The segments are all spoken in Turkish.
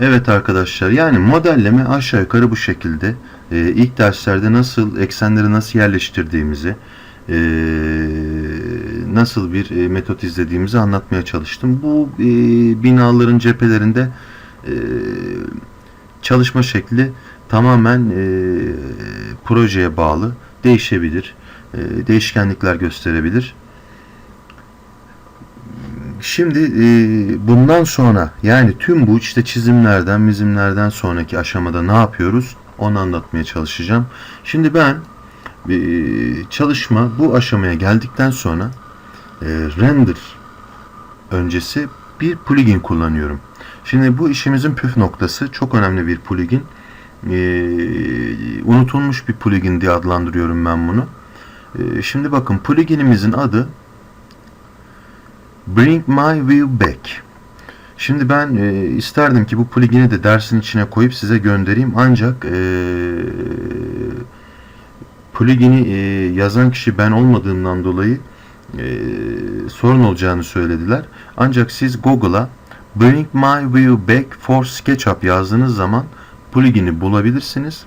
Evet arkadaşlar yani modelleme aşağı yukarı bu şekilde. Ee, ilk derslerde nasıl eksenleri nasıl yerleştirdiğimizi ee, nasıl bir e, metot izlediğimizi anlatmaya çalıştım. Bu e, binaların cephelerinde e, çalışma şekli tamamen e, projeye bağlı değişebilir. E, değişkenlikler gösterebilir. Şimdi e, bundan sonra yani tüm bu işte çizimlerden, mizimlerden sonraki aşamada ne yapıyoruz? Onu anlatmaya çalışacağım. Şimdi ben e, çalışma bu aşamaya geldikten sonra e, render öncesi bir plugin kullanıyorum. Şimdi bu işimizin püf noktası çok önemli bir plugin. E, unutulmuş bir plugin diye adlandırıyorum ben bunu. E, şimdi bakın pluginimizin adı Bring My View Back. Şimdi ben e, isterdim ki bu plugini de dersin içine koyup size göndereyim. Ancak e, plugini e, yazan kişi ben olmadığımdan dolayı e, sorun olacağını söylediler. Ancak siz Google'a Bring My View Back for SketchUp yazdığınız zaman plugini bulabilirsiniz.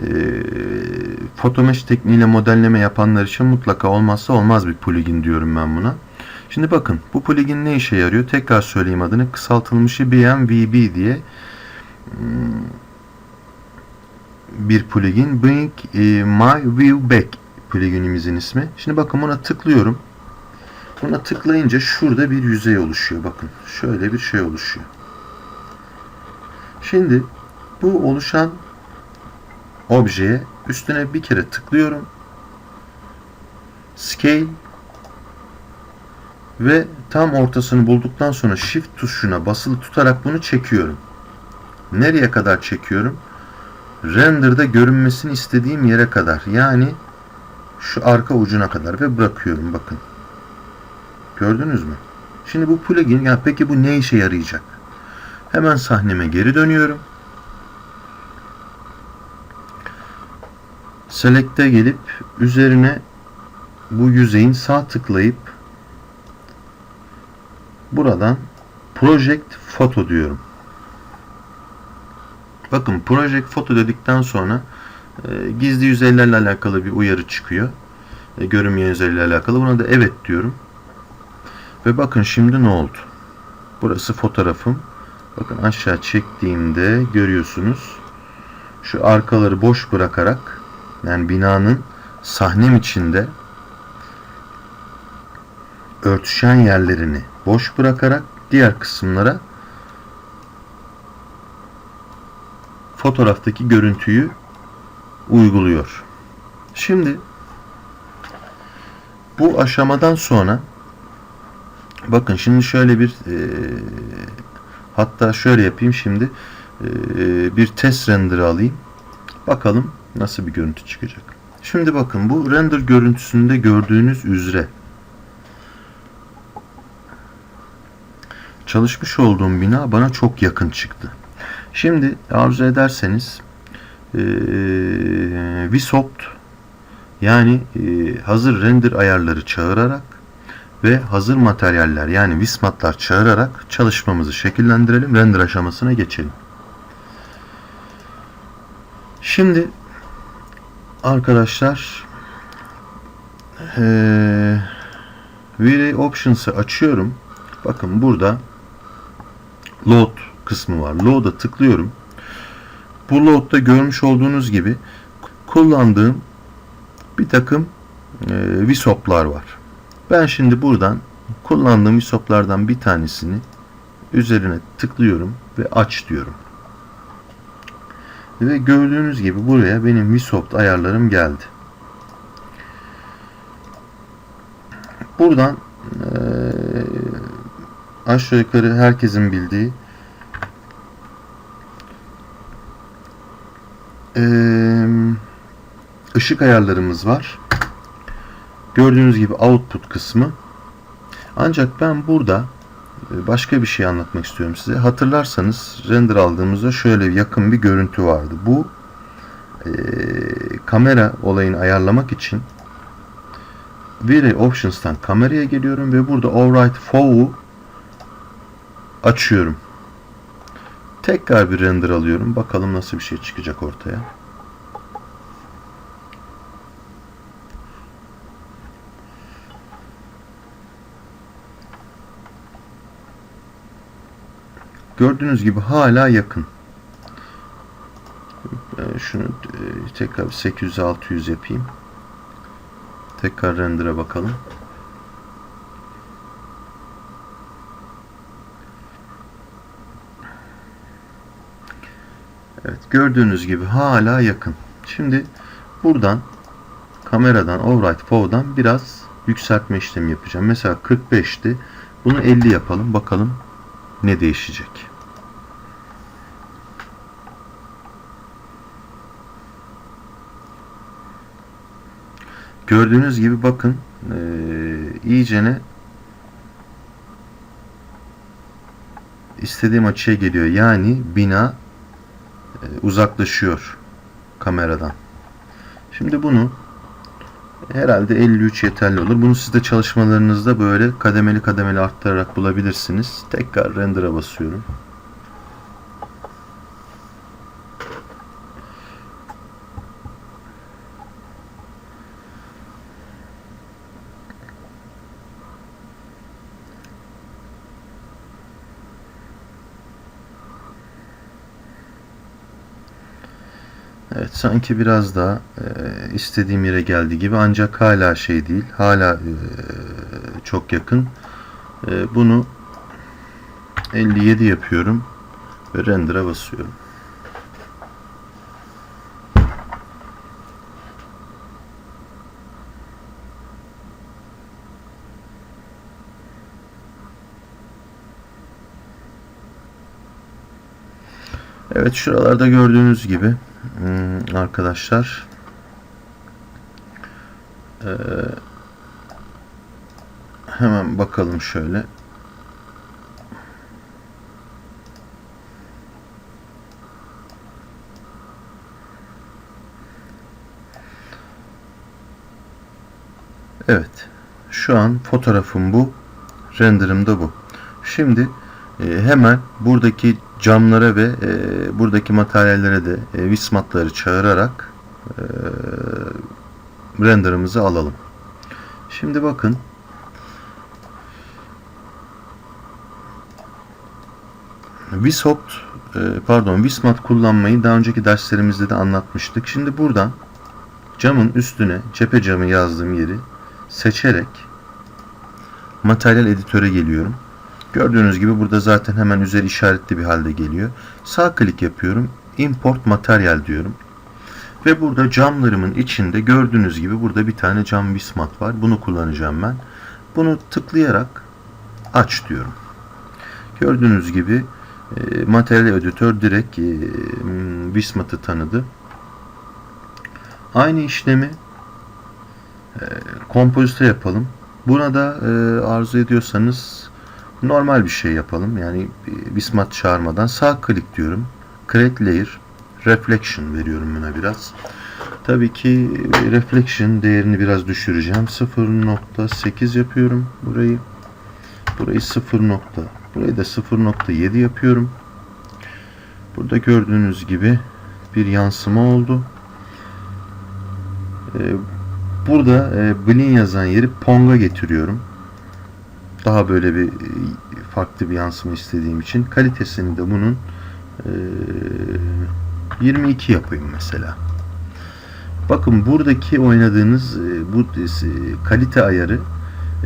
E, Photomesh tekniğiyle modelleme yapanlar için mutlaka olmazsa olmaz bir plugin diyorum ben buna. Şimdi bakın bu plugin ne işe yarıyor? Tekrar söyleyeyim adını. Kısaltılmışı BMVB diye hmm, bir plugin. Bring e, My View Back pluginimizin ismi. Şimdi bakın buna tıklıyorum. Buna tıklayınca şurada bir yüzey oluşuyor. Bakın şöyle bir şey oluşuyor. Şimdi bu oluşan objeye üstüne bir kere tıklıyorum. Scale ve tam ortasını bulduktan sonra shift tuşuna basılı tutarak bunu çekiyorum. Nereye kadar çekiyorum? Render'da görünmesini istediğim yere kadar. Yani şu arka ucuna kadar ve bırakıyorum bakın. Gördünüz mü? Şimdi bu plugin ya peki bu ne işe yarayacak? Hemen sahneme geri dönüyorum. Select'e gelip üzerine bu yüzeyin sağ tıklayıp buradan Project Photo diyorum. Bakın Project Photo dedikten sonra e, gizli yüzeylerle alakalı bir uyarı çıkıyor. E, görünmeyen yüzeylerle alakalı. Buna da evet diyorum. Ve bakın şimdi ne oldu? Burası fotoğrafım. Bakın aşağı çektiğimde görüyorsunuz. Şu arkaları boş bırakarak yani binanın sahnem içinde örtüşen yerlerini boş bırakarak diğer kısımlara fotoğraftaki görüntüyü uyguluyor. Şimdi bu aşamadan sonra bakın şimdi şöyle bir e, hatta şöyle yapayım şimdi e, bir test render alayım. Bakalım nasıl bir görüntü çıkacak. Şimdi bakın bu render görüntüsünde gördüğünüz üzere çalışmış olduğum bina bana çok yakın çıktı. Şimdi arzu ederseniz e, Vsoft yani e, hazır render ayarları çağırarak ve hazır materyaller yani vismatlar çağırarak çalışmamızı şekillendirelim. Render aşamasına geçelim. Şimdi arkadaşlar e, V-Ray Options'ı açıyorum. Bakın burada load kısmı var. Load'a tıklıyorum. Bu load'da görmüş olduğunuz gibi kullandığım bir takım e, visoplar var. Ben şimdi buradan kullandığım visoplardan bir tanesini üzerine tıklıyorum ve aç diyorum. Ve gördüğünüz gibi buraya benim Vsoft ayarlarım geldi. Buradan e, aşağı yukarı herkesin bildiği ışık ayarlarımız var. Gördüğünüz gibi output kısmı. Ancak ben burada başka bir şey anlatmak istiyorum size. Hatırlarsanız render aldığımızda şöyle yakın bir görüntü vardı. Bu kamera olayını ayarlamak için V-Ray Options'tan kameraya geliyorum ve burada Override Fow'u açıyorum. Tekrar bir render alıyorum. Bakalım nasıl bir şey çıkacak ortaya. Gördüğünüz gibi hala yakın. Şunu e, tekrar 800-600 yapayım. Tekrar render'a bakalım. Evet gördüğünüz gibi hala yakın. Şimdi buradan kameradan override fow'dan biraz yükseltme işlemi yapacağım. Mesela 45'ti. Bunu 50 yapalım. Bakalım ne değişecek. Gördüğünüz gibi bakın eee iyicene istediğim açıya geliyor. Yani bina e, uzaklaşıyor kameradan. Şimdi bunu herhalde 53 yeterli olur. Bunu siz de çalışmalarınızda böyle kademeli kademeli arttırarak bulabilirsiniz. Tekrar render'a basıyorum. Evet sanki biraz daha e, istediğim yere geldi gibi ancak hala şey değil. Hala e, çok yakın. E, bunu 57 yapıyorum ve render'a basıyorum. Evet şuralarda gördüğünüz gibi Hmm, arkadaşlar ee, hemen bakalım şöyle. Evet şu an fotoğrafım bu renderım da bu. Şimdi e, hemen buradaki camlara ve e, buradaki materyallere de e, vismatları çağırarak e, renderımızı alalım. Şimdi bakın Vishopt e, pardon Vismat kullanmayı daha önceki derslerimizde de anlatmıştık. Şimdi buradan camın üstüne cephe camı yazdığım yeri seçerek materyal editöre geliyorum. Gördüğünüz gibi burada zaten hemen üzeri işaretli bir halde geliyor. Sağ klik yapıyorum. Import materyal diyorum. Ve burada camlarımın içinde gördüğünüz gibi burada bir tane cam vismat var. Bunu kullanacağım ben. Bunu tıklayarak aç diyorum. Gördüğünüz gibi e, materyal editör direkt e, vismatı tanıdı. Aynı işlemi e, kompozite yapalım. Buna da e, arzu ediyorsanız normal bir şey yapalım. Yani Bismat çağırmadan sağ klik diyorum. Create Layer Reflection veriyorum buna biraz. Tabii ki Reflection değerini biraz düşüreceğim. 0.8 yapıyorum burayı. Burayı 0. Burayı da 0.7 yapıyorum. Burada gördüğünüz gibi bir yansıma oldu. Burada Blin yazan yeri Pong'a getiriyorum daha böyle bir farklı bir yansıma istediğim için kalitesini de bunun e, 22 yapayım mesela. Bakın buradaki oynadığınız e, bu e, kalite ayarı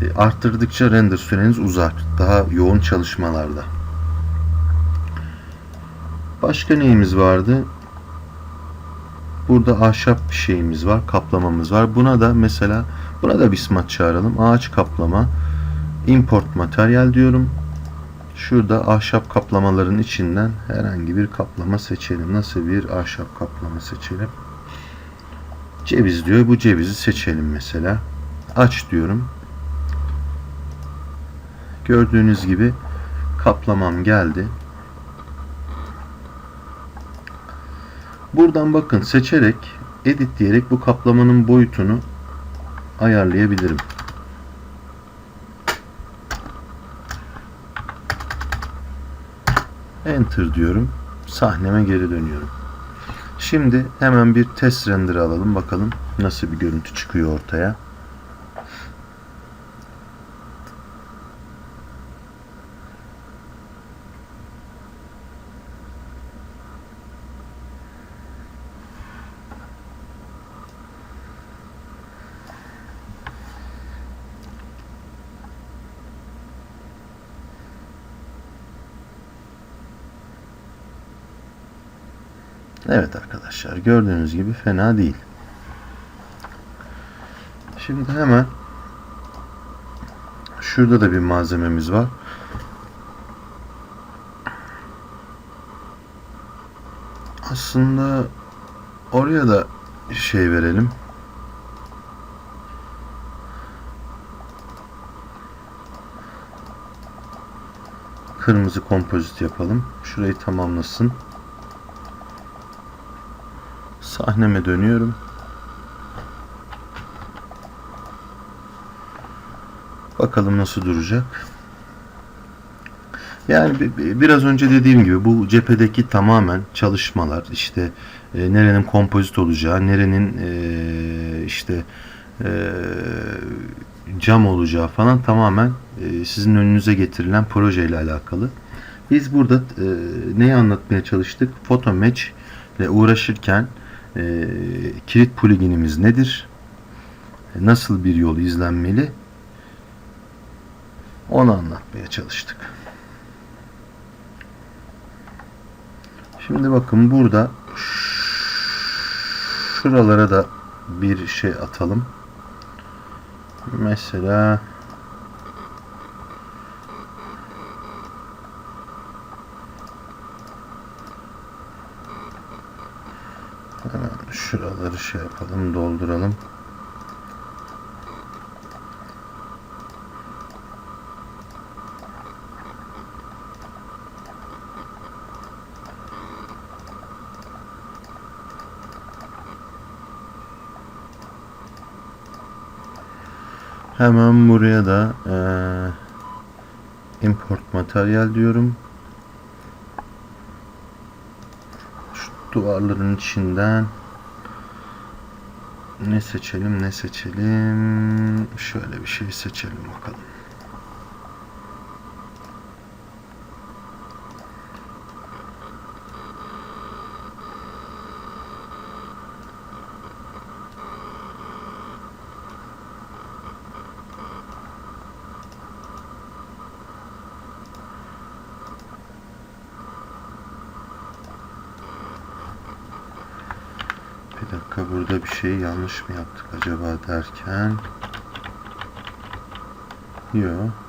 e, arttırdıkça render süreniz uzar. Daha yoğun çalışmalarda. Başka neyimiz vardı? Burada ahşap bir şeyimiz var. Kaplamamız var. Buna da mesela buna da bir smart çağıralım. Ağaç kaplama import materyal diyorum. Şurada ahşap kaplamaların içinden herhangi bir kaplama seçelim. Nasıl bir ahşap kaplama seçelim? Ceviz diyor. Bu cevizi seçelim mesela. Aç diyorum. Gördüğünüz gibi kaplamam geldi. Buradan bakın seçerek edit diyerek bu kaplamanın boyutunu ayarlayabilirim. Enter diyorum. sahneme geri dönüyorum. Şimdi hemen bir test render alalım bakalım nasıl bir görüntü çıkıyor ortaya. Evet arkadaşlar gördüğünüz gibi fena değil. Şimdi hemen şurada da bir malzememiz var. Aslında oraya da şey verelim. Kırmızı kompozit yapalım. Şurayı tamamlasın. Sahneme dönüyorum. Bakalım nasıl duracak. Yani bi- bi- biraz önce dediğim gibi bu cephedeki tamamen çalışmalar işte e, nerenin kompozit olacağı, nerenin e, işte e, cam olacağı falan tamamen e, sizin önünüze getirilen projeyle alakalı. Biz burada e, neyi anlatmaya çalıştık? Photo match ile uğraşırken e, kilit pluginimiz nedir? Nasıl bir yol izlenmeli? Onu anlatmaya çalıştık. Şimdi bakın burada şuralara da bir şey atalım. Mesela şuraları şey yapalım, dolduralım. Hemen buraya da eee, import materyal diyorum. Şu duvarların içinden ne seçelim ne seçelim şöyle bir şey seçelim bakalım. Bir dakika burada bir şey yanlış mı yaptık acaba derken Yok.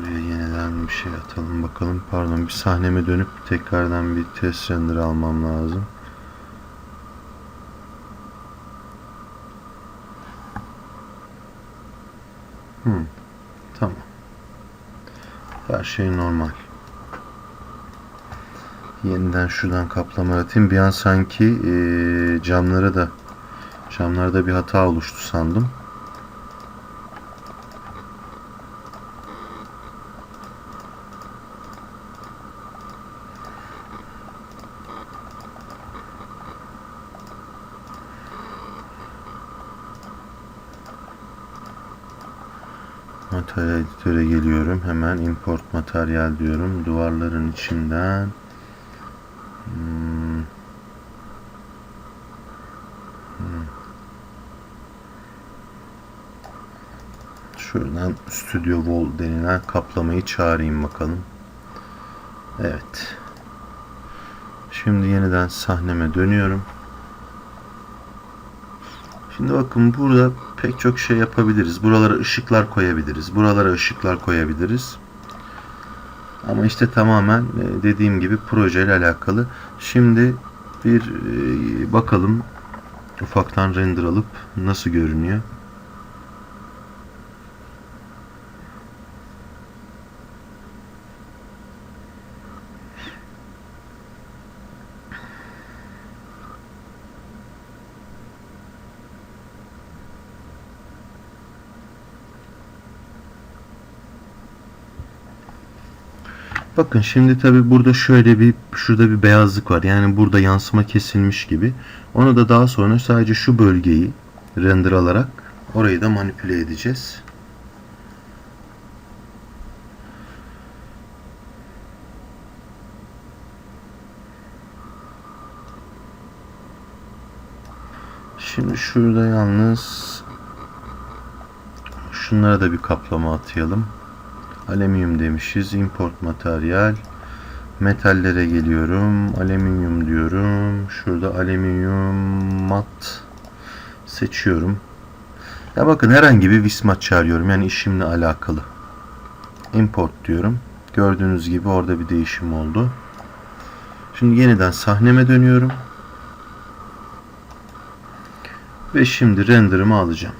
Oraya yeniden bir şey atalım bakalım. Pardon bir sahneme dönüp tekrardan bir test render almam lazım. Hmm, tamam. Her şey normal. Yeniden şuradan kaplama atayım. Bir an sanki eee camlara da camlarda bir hata oluştu sandım. Materyal editöre geliyorum. Hemen import materyal diyorum. Duvarların içinden Hmm. Hmm. Şuradan Studio Wall denilen kaplamayı çağırayım bakalım. Evet. Şimdi yeniden sahneme dönüyorum. Şimdi bakın burada pek çok şey yapabiliriz. Buralara ışıklar koyabiliriz. Buralara ışıklar koyabiliriz. Ama işte tamamen e, dediğim gibi projeyle alakalı. Şimdi bir e, bakalım ufaktan render alıp nasıl görünüyor. Bakın şimdi tabi burada şöyle bir şurada bir beyazlık var. Yani burada yansıma kesilmiş gibi. Onu da daha sonra sadece şu bölgeyi render alarak orayı da manipüle edeceğiz. Şimdi şurada yalnız şunlara da bir kaplama atayalım. Alüminyum demişiz. Import materyal. Metallere geliyorum. Alüminyum diyorum. Şurada alüminyum mat seçiyorum. Ya bakın herhangi bir vismat çağırıyorum. Yani işimle alakalı. Import diyorum. Gördüğünüz gibi orada bir değişim oldu. Şimdi yeniden sahneme dönüyorum. Ve şimdi render'ımı alacağım.